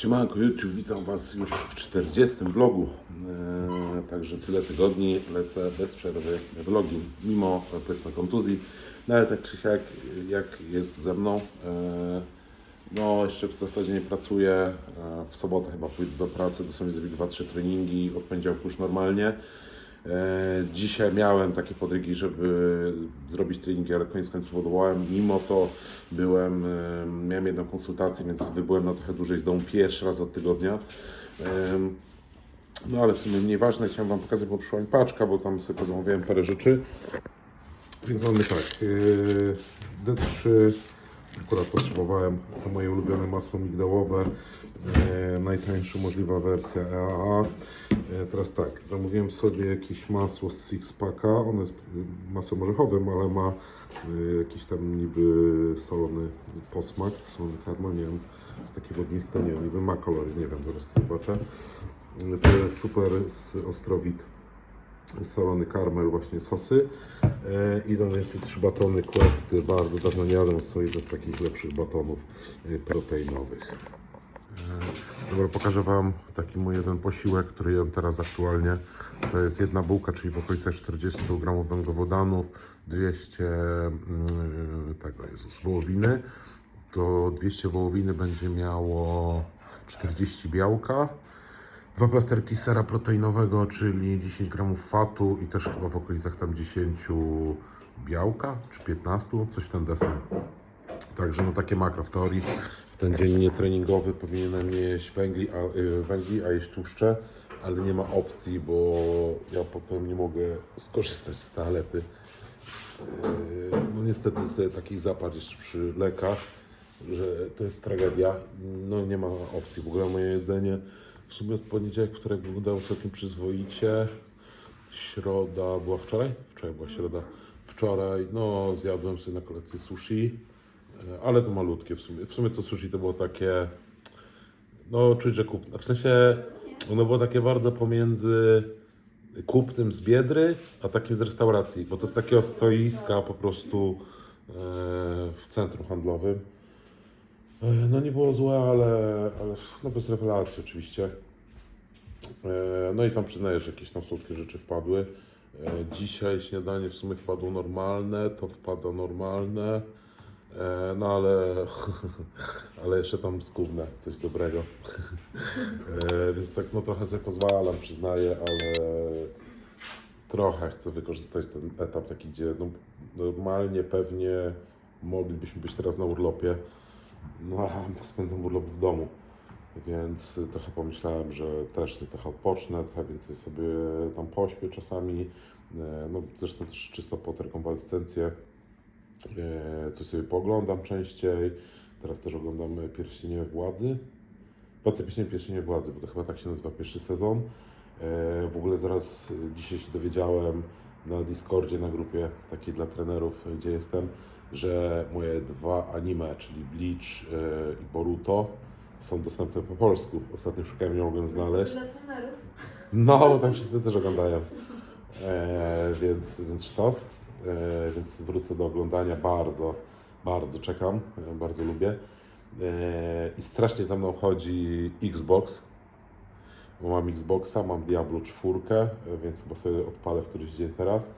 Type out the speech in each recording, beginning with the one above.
Siemanko YouTube, witam Was już w 40 vlogu. Eee, także tyle tygodni lecę bez przerwy vlogi, mimo powiedzmy kontuzji. No ale tak czy siak, jak jest ze mną. Eee, no jeszcze w zasadzie nie pracuję. Eee, w sobotę chyba pójdę do pracy, dosłownie zrobię 2-3 treningi, od poniedziałku już normalnie. E, Dzisiaj miałem takie podrygi, żeby zrobić treningi, ale koniec końców odwołałem. Mimo to byłem, e, miałem jedną konsultację, więc wybyłem na trochę dłużej z domu pierwszy raz od tygodnia. Em, No ale w sumie nieważne, chciałem Wam pokazać, bo przyszła mi paczka, bo tam sobie pozamawiałem parę rzeczy. Więc mamy tak, e, D3, akurat potrzebowałem to moje ulubione masło migdałowe, e, najtańsza możliwa wersja EAA. E, teraz tak, zamówiłem sobie jakieś masło z Six Packa, ono jest y, masłem orzechowym, ale ma y, jakiś tam niby solony posmak, solony karmel, nie wiem, jest takie wodniste, nie wiem, niby ma kolory, nie wiem, zaraz zobaczę. Y, To jest super z Ostrowit solony karmel, właśnie sosy e, i zamówiłem sobie trzy batony Questy, bardzo dawno nie jadłem, są jeden z takich lepszych batonów e, proteinowych. E, Dobra, pokażę Wam taki mój jeden posiłek, który jem teraz aktualnie. To jest jedna bułka, czyli w okolicach 40 g węglowodanów, 200 mm, tego Jezus, wołowiny. To 200 wołowiny będzie miało 40 białka, Dwa plasterki sera proteinowego, czyli 10 gramów fatu i też chyba w okolicach tam 10 białka, czy 15, coś w ten. Także no takie makro w teorii. W ten dzień nietreningowy powinienem nie jeść węgli, a, y, węgli, a jeść tłuszcze, ale nie ma opcji, bo ja potem nie mogę skorzystać z toalety. Yy, No niestety jest taki zaparł jeszcze przy lekach, że to jest tragedia. No nie ma opcji. W ogóle moje jedzenie w sumie od poniedziałek, wtorek wyglądało całkiem przyzwoicie. Środa była wczoraj? Wczoraj była środa. Wczoraj, no zjadłem sobie na kolację sushi, e, ale to malutkie w sumie. W sumie to sushi to było takie, no czuć, że kupne. W sensie ono było takie bardzo pomiędzy kupnym z Biedry, a takim z restauracji, bo to jest takiego stoiska po prostu e, w centrum handlowym. E, No nie było złe, ale, ale no bez rewelacji oczywiście. E, No i tam przyznaję, że jakieś tam słodkie rzeczy wpadły. E, Dzisiaj śniadanie w sumie wpadło normalne, to wpada normalne. No ale, ale jeszcze tam skubne, coś dobrego. Więc tak no trochę sobie pozwalam, przyznaję, ale trochę chcę wykorzystać ten etap taki, gdzie no, normalnie pewnie moglibyśmy być teraz na urlopie, no a spędzam urlop w domu. Więc trochę pomyślałem, że też trochę odpocznę, trochę więcej sobie tam pośpię czasami. E, No, zresztą też czysto po tę rekonwalescencję. E, Coś sobie pooglądam częściej. Teraz też oglądam Pierścienie Władzy. Patrzę Pierścienie, Pierścienie Władzy, bo to chyba tak się nazywa pierwszy sezon. E, W ogóle zaraz dzisiaj się dowiedziałem na Discordzie, na grupie takiej dla trenerów, gdzie jestem, że moje dwa anime, czyli Bleach e, i Boruto, są dostępne po polsku. Ostatnio szukałem, nie mogłem znaleźć. No, bo tam wszyscy też oglądają. E, więc, więc sztos. E, więc wrócę do oglądania. Bardzo, bardzo czekam. Bardzo lubię. E, I strasznie za mną chodzi Xbox. Bo mam Xboxa, mam Diablo 4, e, więc chyba sobie odpalę w któryś dzień teraz.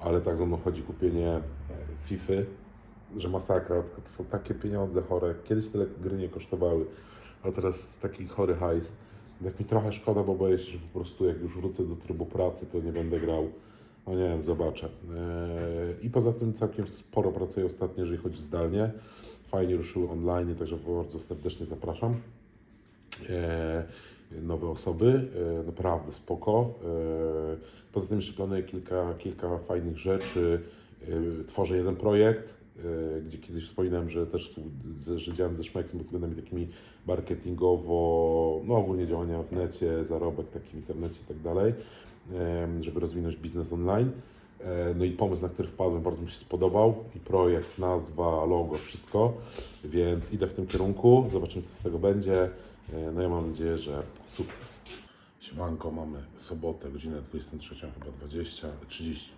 Ale tak za mną chodzi kupienie e, FIFA, że masakra. Tylko to są takie pieniądze chore. Kiedyś tyle gry nie kosztowały, a teraz taki chory hajs. Jak mi trochę szkoda, bo boję się, że po prostu jak już wrócę do trybu pracy, to nie będę grał. No nie wiem, zobaczę. Eee, I poza tym całkiem sporo pracuję ostatnio, jeżeli chodzi zdalnie. Fajnie ruszyły online, także bardzo serdecznie zapraszam. Eee, nowe osoby, eee, naprawdę spoko. Poza tym jeszcze planuję kilka, kilka fajnych rzeczy. Tworzę jeden projekt, gdzie kiedyś wspominałem, że też że ze Szmeksem pod względami takimi marketingowo, no ogólnie działania w necie, zarobek taki w internecie i tak dalej, żeby rozwinąć biznes online. E, No i pomysł, na który wpadłem, bardzo mi się spodobał. I projekt, nazwa, logo, wszystko. Więc idę w tym kierunku. Zobaczymy, co z tego będzie. E, No ja mam nadzieję, że sukces. Siemanko, mamy sobotę, godzinę 23, chyba 20, 30.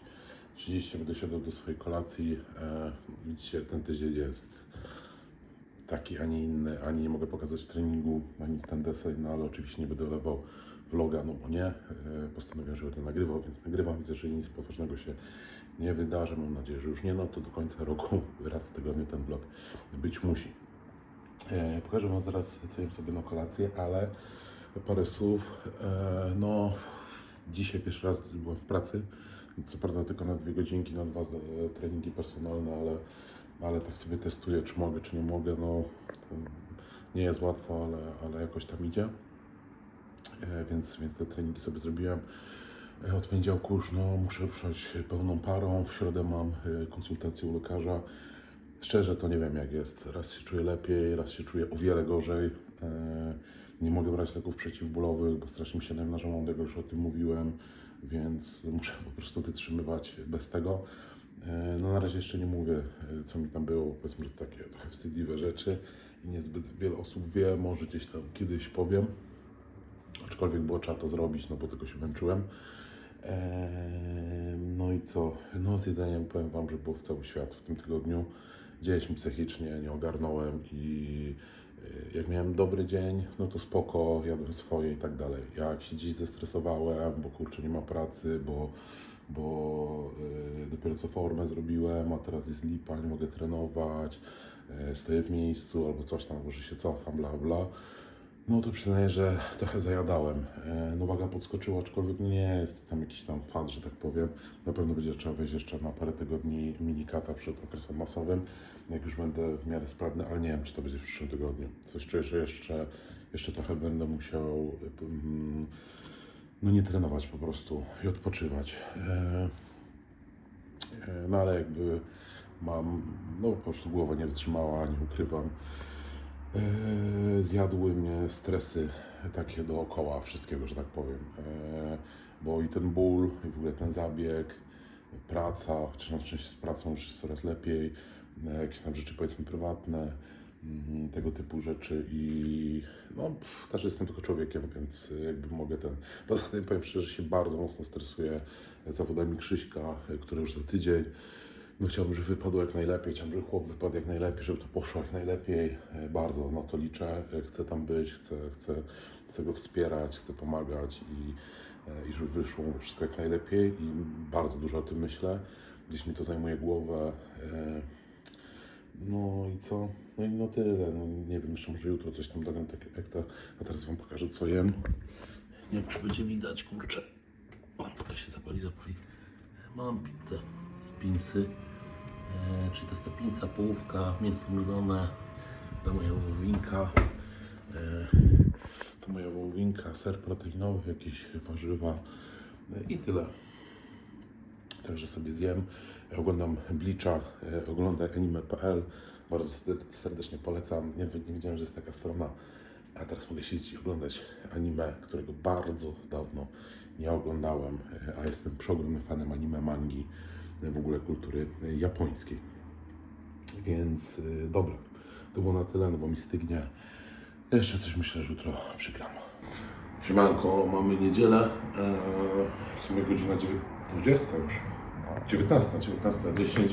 30 będę siadał do swojej kolacji. E, Widzicie, ten tydzień jest taki, ani inny, ani nie mogę pokazać treningu, ani stand desy, no ale oczywiście nie będę lewał vloga, no bo nie. E, Postanowiłem, że będę nagrywał, więc nagrywam. Widzę, że nic poważnego się nie wydarzy. Mam nadzieję, że już nie, no to do końca roku, raz w tygodniu ten vlog być musi. E, Pokażę Wam zaraz, co jem sobie na kolację, ale parę słów. E, No, dzisiaj pierwszy raz byłem w pracy. Co prawda tylko na dwie godzinki, na dwa e, treningi personalne, ale, ale tak sobie testuję, czy mogę, czy nie mogę. No, to nie jest łatwo, ale, ale jakoś tam idzie. E, Więc, więc te treningi sobie zrobiłem. E, Od poniedziałku już no, muszę ruszać pełną parą. W środę mam konsultację u lekarza. Szczerze to nie wiem jak jest. Raz się czuję lepiej, raz się czuję o wiele gorzej. E, Nie mogę brać leków przeciwbólowych, bo strasznie mi się na żołądek, już o tym mówiłem, więc muszę po prostu wytrzymywać bez tego. E, No na razie jeszcze nie mówię, e, co mi tam było, powiedzmy, że takie trochę wstydliwe rzeczy i niezbyt wiele osób wie, może gdzieś tam kiedyś powiem. Aczkolwiek było trzeba to zrobić, no bo tylko się męczyłem. Eee, No i co? No z jedzeniem powiem Wam, że było w cały świat w tym tygodniu. Dzieje się psychicznie, nie ogarnąłem i e, jak miałem dobry dzień, no to spoko, jadłem swoje i tak dalej. Jak się dziś zestresowałem, bo kurczę nie ma pracy, bo, bo e, dopiero co formę zrobiłem, a teraz jest lipa, nie mogę trenować, e, stoję w miejscu albo coś tam, może się cofam, bla bla. No to przyznaję, że trochę zajadałem. E, No waga podskoczyła, aczkolwiek nie jest tam jakiś tam fat, że tak powiem. Na pewno będzie trzeba wejść jeszcze na parę tygodni minikata przed okresem masowym, jak już będę w miarę sprawny, ale nie wiem, czy to będzie w przyszłym tygodniu. Coś czuję, że jeszcze, jeszcze trochę będę musiał mm, no nie trenować po prostu i odpoczywać. E, e, No ale jakby mam, no po prostu głowa nie wytrzymała, nie ukrywam. E, zjadły mnie stresy takie dookoła wszystkiego, że tak powiem. E, bo i ten ból, i w ogóle ten zabieg, praca, chociaż na szczęście z pracą już jest coraz lepiej, e, jakieś tam rzeczy powiedzmy prywatne, mm, tego typu rzeczy i no, pff, też jestem tylko człowiekiem, więc jakby mogę ten... Poza tym powiem szczerze, że się bardzo mocno stresuję zawodami Krzyśka, które już za tydzień. No chciałbym, żeby wypadło jak najlepiej, chciałbym, żeby chłop wypadł jak najlepiej, żeby to poszło jak najlepiej. E, Bardzo na to liczę, E, chcę tam być, chcę, chcę, chcę go wspierać, chcę pomagać i, e, i żeby wyszło wszystko jak najlepiej i bardzo dużo o tym myślę. Gdzieś mi to zajmuje głowę. No i co? No i no tyle. No, nie wiem, jeszcze może jutro coś tam dodam, tak jak to, a teraz Wam pokażę co jem. Nie wiem, czy będzie widać, kurczę. O, to się zapali, zapali. Mam pizzę z pinsy. E, czyli to jest ta pinsa, połówka, mięso mylone, to moja wołowinka. E, to moja wołowinka, ser proteinowy, jakieś warzywa e, i tyle. Także sobie zjem. Oglądam Blicza, oglądam anime.pl. Bardzo serde- serdecznie polecam. Nie, nie wiedziałem, że jest taka strona. A teraz mogę siedzieć i oglądać anime, którego bardzo dawno nie oglądałem. A jestem przeogromnym fanem anime, mangi, w ogóle kultury japońskiej. Więc e, dobra, to było na tyle, no bo mi stygnie. Jeszcze coś myślę, że jutro przygram. Siemanko, mamy niedzielę. e, W sumie godzina dziewię- 20 już. 19, 19, 10.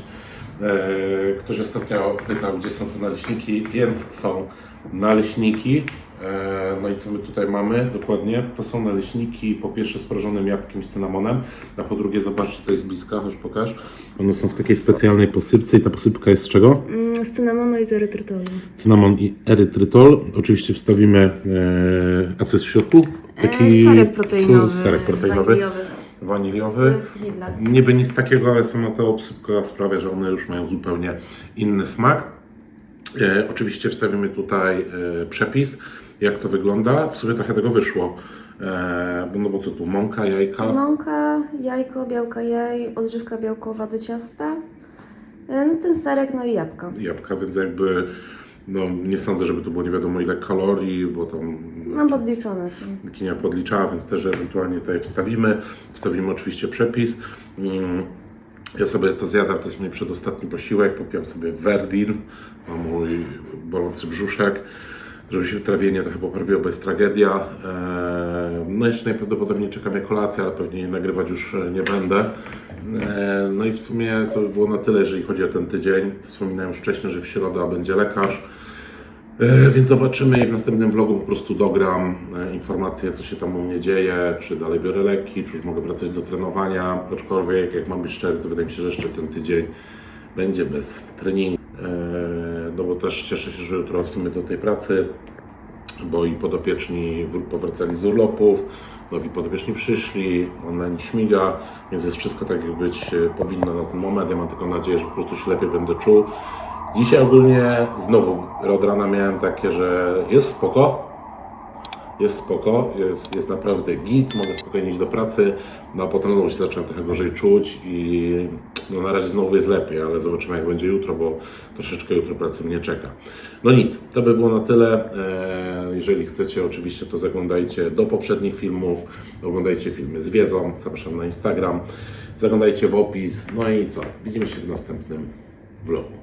E, Ktoś ostatnio pytał, gdzie są te naleśniki, więc są naleśniki. E, No i co my tutaj mamy dokładnie? To są naleśniki po pierwsze z prażonym jabłkiem i cynamonem, a po drugie, zobaczcie, to jest bliska, chodź pokaż. One są w takiej specjalnej posypce i ta posypka jest z czego? Mm, Z cynamonu i z erytrytolu. Cynamon i erytrytol. Oczywiście wstawimy, e, a co jest w środku? E, serek proteinowy. Serek proteinowy. waniliowy. Waniliowy. Z. Niby nic takiego, ale sama ta obsypka sprawia, że one już mają zupełnie inny smak. E, oczywiście wstawimy tutaj e, przepis, jak to wygląda. W sumie trochę tego wyszło. E, no bo co tu, mąka, jajka. Mąka, jajko, białka jaj, odżywka białkowa do ciasta, e, no ten serek, no i jabłko. Jabłka, więc jakby no, nie sądzę, żeby to było nie wiadomo ile kalorii, bo tam No podliczone. to. Kinia podliczała, więc też ewentualnie tutaj wstawimy. Wstawimy oczywiście przepis. Mm, Ja sobie to zjadam, to jest mój przedostatni posiłek. Popiłem sobie Verdin, na mój bolący brzuszek, żeby się trawienie trochę poprawiło, bo jest tragedia. Eee, No jeszcze najprawdopodobniej czeka mnie kolacja, ale pewnie nagrywać już e, nie będę. Eee, No i w sumie to by było na tyle, jeżeli chodzi o ten tydzień. Wspominałem już wcześniej, że w środę będzie lekarz. E, Więc zobaczymy i w następnym vlogu po prostu dogram e, informacje, co się tam u mnie dzieje, czy dalej biorę leki, czy już mogę wracać do trenowania. Aczkolwiek, jak mam być szczery, to wydaje mi się, że jeszcze ten tydzień będzie bez treningu. Też cieszę się, że jutro w do tej pracy, bo i podopieczni wr- powracali z urlopów, nowi podopieczni przyszli, online śmiga, więc jest wszystko tak, jak być e, powinno na ten moment. Ja mam tylko nadzieję, że po prostu się lepiej będę czuł. Dzisiaj ogólnie znowu od rana miałem takie, że jest spoko, jest spoko, jest, jest naprawdę git, mogę spokojnie iść do pracy, no a potem znowu się zacząłem trochę gorzej czuć i no na razie znowu jest lepiej, ale zobaczymy jak będzie jutro, bo troszeczkę jutro pracy mnie czeka. No nic, to by było na tyle. E, Jeżeli chcecie oczywiście to zaglądajcie do poprzednich filmów, oglądajcie filmy z wiedzą, zapraszam na Instagram, zaglądajcie w opis, no i co, widzimy się w następnym vlogu.